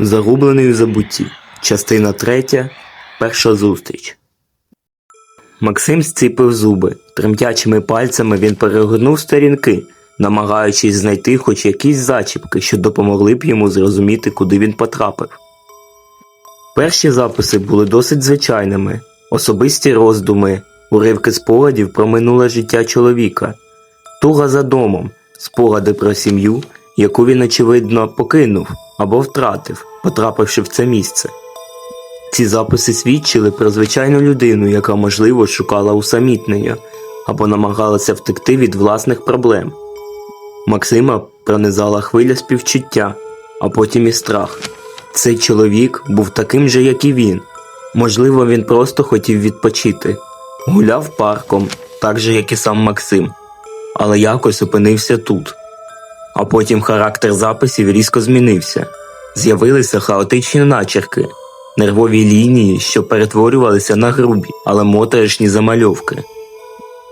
Загублений у забутті. Частина третя. Перша зустріч. Максим зціпив зуби. Тремтячими пальцями він перегорнув сторінки, намагаючись знайти хоч якісь зачіпки, що допомогли б йому зрозуміти, куди він потрапив. Перші записи були досить звичайними: особисті роздуми, уривки спогадів про минуле життя чоловіка, туга за домом, спогади про сім'ю, яку він, очевидно, покинув або втратив, потрапивши в це місце. Ці записи свідчили про звичайну людину, яка, можливо, шукала усамітнення або намагалася втекти від власних проблем. Максима пронизала хвиля співчуття, а потім і страх. Цей чоловік був таким же, як і він. Можливо, він просто хотів відпочити, гуляв парком, так же, як і сам Максим, але якось опинився тут. А потім характер записів різко змінився. З'явилися хаотичні начерки, нервові лінії, що перетворювалися на грубі, але моторошні замальовки.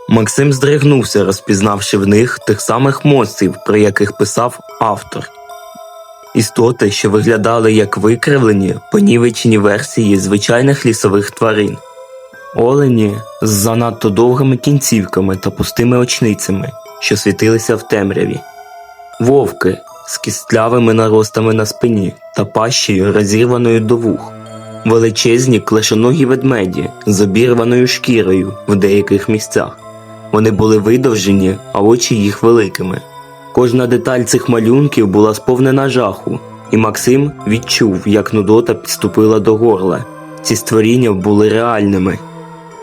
Максим здригнувся, розпізнавши в них тих самих монстрів, про яких писав автор. Істоти, що виглядали як викривлені, понівечені версії звичайних лісових тварин. Олені з занадто довгими кінцівками та пустими очницями, що світилися в темряві. Вовки з кістлявими наростами на спині та пащею розірваною до вух. Величезні клешоногі ведмеді з обірваною шкірою в деяких місцях. Вони були видовжені, а очі їх великими. Кожна деталь цих малюнків була сповнена жаху, і Максим відчув, як нудота підступила до горла. Ці створіння були реальними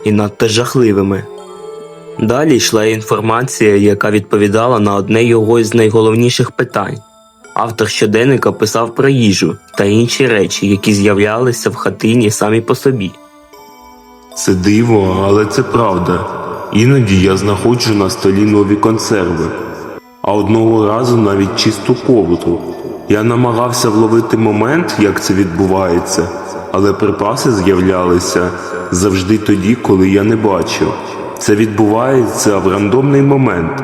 і надто жахливими. Далі йшла інформація, яка відповідала на одне його з найголовніших питань. Автор щоденника писав про їжу та інші речі, які з'являлися в хатині самі по собі. Це диво, але це правда. Іноді я знаходжу на столі нові консерви, а одного разу навіть чисту ковдру. Я намагався вловити момент, як це відбувається, але припаси з'являлися завжди тоді, коли я не бачив. Це відбувається в рандомний момент.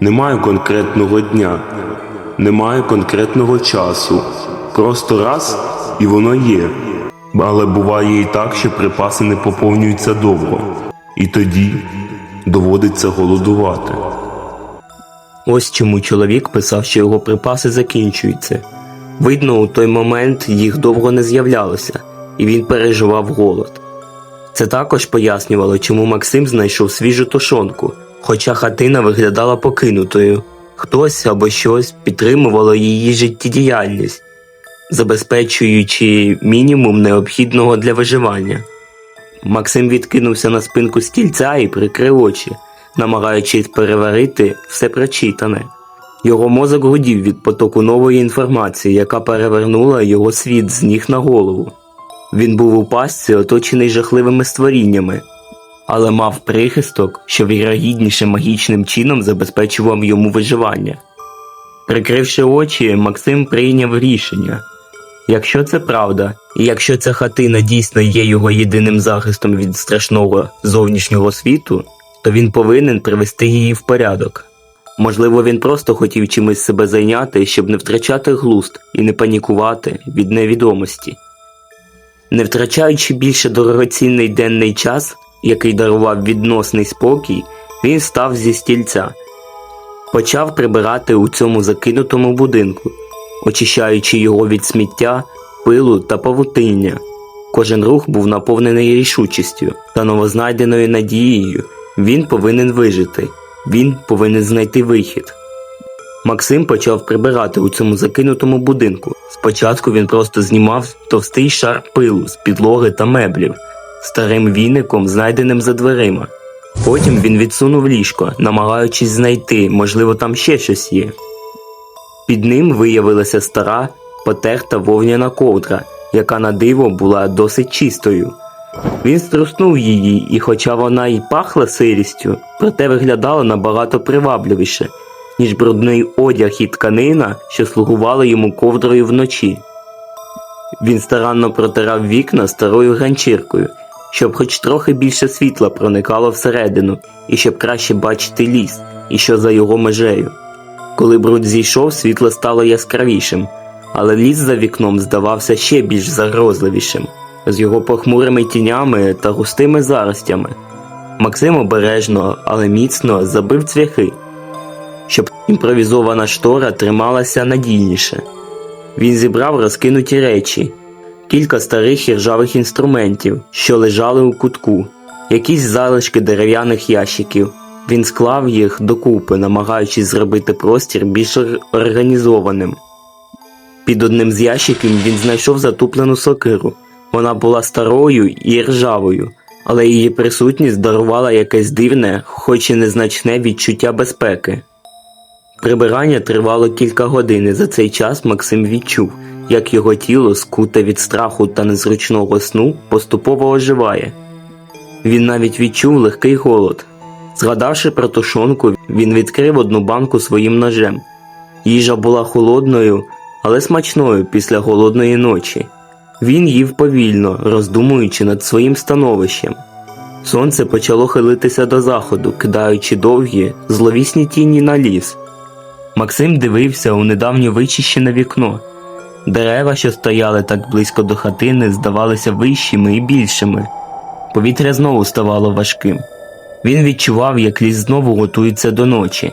Немає конкретного дня, немає конкретного часу. Просто раз і воно є. Але буває і так, що припаси не поповнюються довго. І тоді доводиться голодувати. Ось чому чоловік писав, що його припаси закінчуються. Видно, у той момент їх довго не з'являлося, і він переживав голод. Це також пояснювало, чому Максим знайшов свіжу тушонку, хоча хатина виглядала покинутою. Хтось або щось підтримувало її життєдіяльність, забезпечуючи мінімум необхідного для виживання. Максим відкинувся на спинку стільця і прикрив очі, намагаючись переварити все прочитане. Його мозок гудів від потоку нової інформації, яка перевернула його світ з ніг на голову. Він був у пастці, оточений жахливими створіннями, але мав прихисток, що вірогідніше магічним чином забезпечував йому виживання. Прикривши очі, Максим прийняв рішення. Якщо це правда, і якщо ця хатина дійсно є його єдиним захистом від страшного зовнішнього світу, то він повинен привести її в порядок. Можливо, він просто хотів чимось себе зайняти, щоб не втрачати глузд і не панікувати від невідомості. Не втрачаючи більше дорогоцінний денний час, який дарував відносний спокій, він став зі стільця. Почав прибирати у цьому закинутому будинку, очищаючи його від сміття, пилу та павутиння. Кожен рух був наповнений рішучістю та новознайденою надією. Він повинен вижити, він повинен знайти вихід. Максим почав прибирати у цьому закинутому будинку. Спочатку він просто знімав товстий шар пилу з підлоги та меблів старим віником, знайденим за дверима. Потім він відсунув ліжко, намагаючись знайти, можливо, там ще щось є. Під ним виявилася стара, потерта вовняна ковдра, яка на диво була досить чистою. Він струснув її, і хоча вона й пахла сирістю, проте виглядала набагато привабливіше, ніж брудний одяг і тканина, що слугували йому ковдрою вночі. Він старанно протирав вікна старою ганчіркою, щоб хоч трохи більше світла проникало всередину, і щоб краще бачити ліс, і що за його межею. Коли бруд зійшов, світло стало яскравішим, але ліс за вікном здавався ще більш загрозливішим, з його похмурими тінями та густими заростями. Максим обережно, але міцно забив цвяхи, імпровізована штора трималася надійніше. Він зібрав розкинуті речі, кілька старих і ржавих інструментів, що лежали у кутку, якісь залишки дерев'яних ящиків. Він склав їх докупи, намагаючись зробити простір більш організованим. Під одним з ящиків він знайшов затуплену сокиру. Вона була старою і ржавою, але її присутність дарувала якесь дивне, хоч і незначне відчуття безпеки. Прибирання тривало кілька годин, за цей час Максим відчув, як його тіло, скуте від страху та незручного сну, поступово оживає. Він навіть відчув легкий голод. Згадавши про тушонку, він відкрив одну банку своїм ножем. Їжа була холодною, але смачною після голодної ночі. Він їв повільно, роздумуючи над своїм становищем. Сонце почало хилитися до заходу, кидаючи довгі, зловісні тіні на ліс. Максим дивився у недавнє вичищене вікно. Дерева, що стояли так близько до хатини, здавалися вищими і більшими. Повітря знову ставало важким. Він відчував, як ліс знову готується до ночі.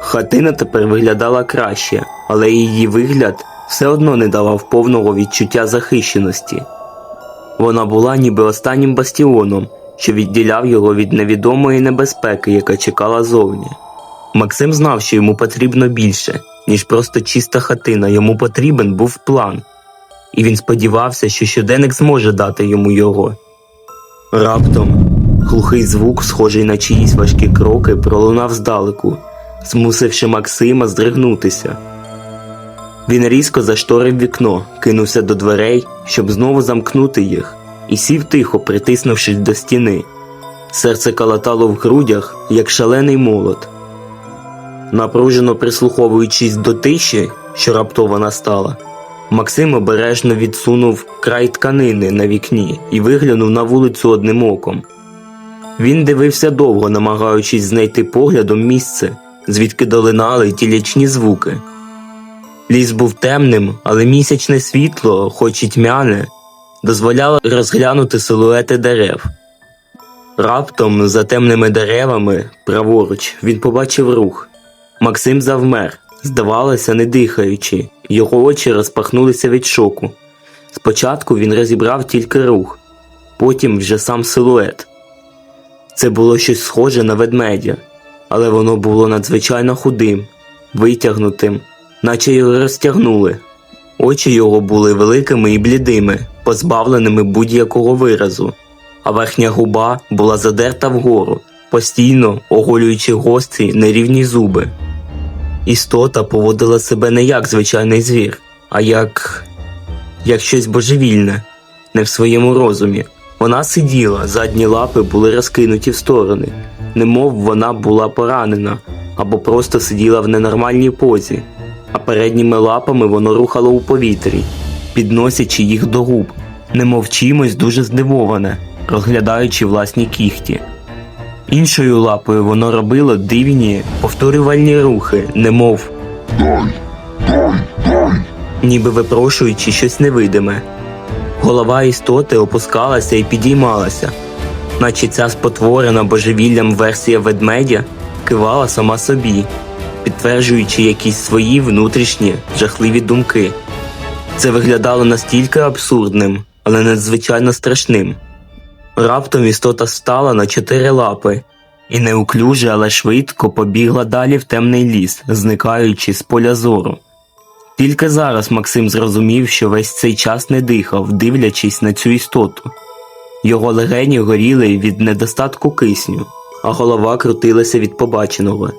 Хатина тепер виглядала краще, але її вигляд все одно не давав повного відчуття захищеності. Вона була ніби останнім бастіоном, що відділяв його від невідомої небезпеки, яка чекала зовні. Максим знав, що йому потрібно більше, ніж просто чиста хатина, йому потрібен був план, і він сподівався, що щоденник зможе дати йому його. Раптом глухий звук, схожий на чиїсь важкі кроки, пролунав здалеку, змусивши Максима здригнутися. Він різко зашторив вікно, кинувся до дверей, щоб знову замкнути їх, і сів тихо, притиснувшись до стіни. Серце калатало в грудях, як шалений молот. Напружено прислуховуючись до тиші, що раптово настала, Максим обережно відсунув край тканини на вікні і виглянув на вулицю одним оком. Він дивився довго, намагаючись знайти поглядом місце, звідки долинали тілячні звуки. Ліс був темним, але місячне світло, хоч і тьмяне, дозволяло розглянути силуети дерев. Раптом, за темними деревами, праворуч, він побачив рух. Максим завмер, здавалося, не дихаючи, його очі розпахнулися від шоку. Спочатку він розібрав тільки рух, потім вже сам силует. Це було щось схоже на ведмедя, але воно було надзвичайно худим, витягнутим, наче його розтягнули. Очі його були великими і блідими, позбавленими будь-якого виразу, а верхня губа була задерта вгору, постійно оголюючи гострі нерівні зуби. Істота поводила себе не як звичайний звір, а як. як щось божевільне, не в своєму розумі. Вона сиділа, задні лапи були розкинуті в сторони, немов вона була поранена або просто сиділа в ненормальній позі, а передніми лапами воно рухало у повітрі, підносячи їх до губ, немов чимось дуже здивоване, розглядаючи власні кіхті. Іншою лапою воно робило дивні повторювальні рухи, немов ніби випрошуючи щось невидиме. Голова істоти опускалася і підіймалася, наче ця спотворена божевіллям версія ведмедя кивала сама собі, підтверджуючи якісь свої внутрішні жахливі думки. Це виглядало настільки абсурдним, але надзвичайно страшним. Раптом істота стала на чотири лапи і неуклюже, але швидко побігла далі в темний ліс, зникаючи з поля зору. Тільки зараз Максим зрозумів, що весь цей час не дихав, дивлячись на цю істоту. Його легені горіли від недостатку кисню, а голова крутилася від побаченого.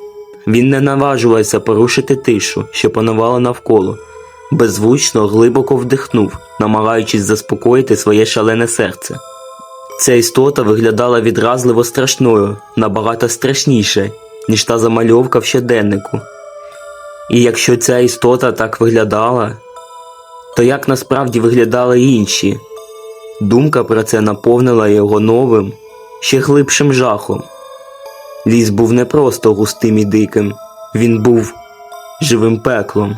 Він не наважувався порушити тишу, що панувала навколо, беззвучно глибоко вдихнув, намагаючись заспокоїти своє шалене серце. Ця істота виглядала відразливо страшною, набагато страшніше, ніж та замальовка в щоденнику. І якщо ця істота так виглядала, то як насправді виглядали інші? Думка про це наповнила його новим, ще глибшим жахом. Ліс був не просто густим і диким, він був живим пеклом.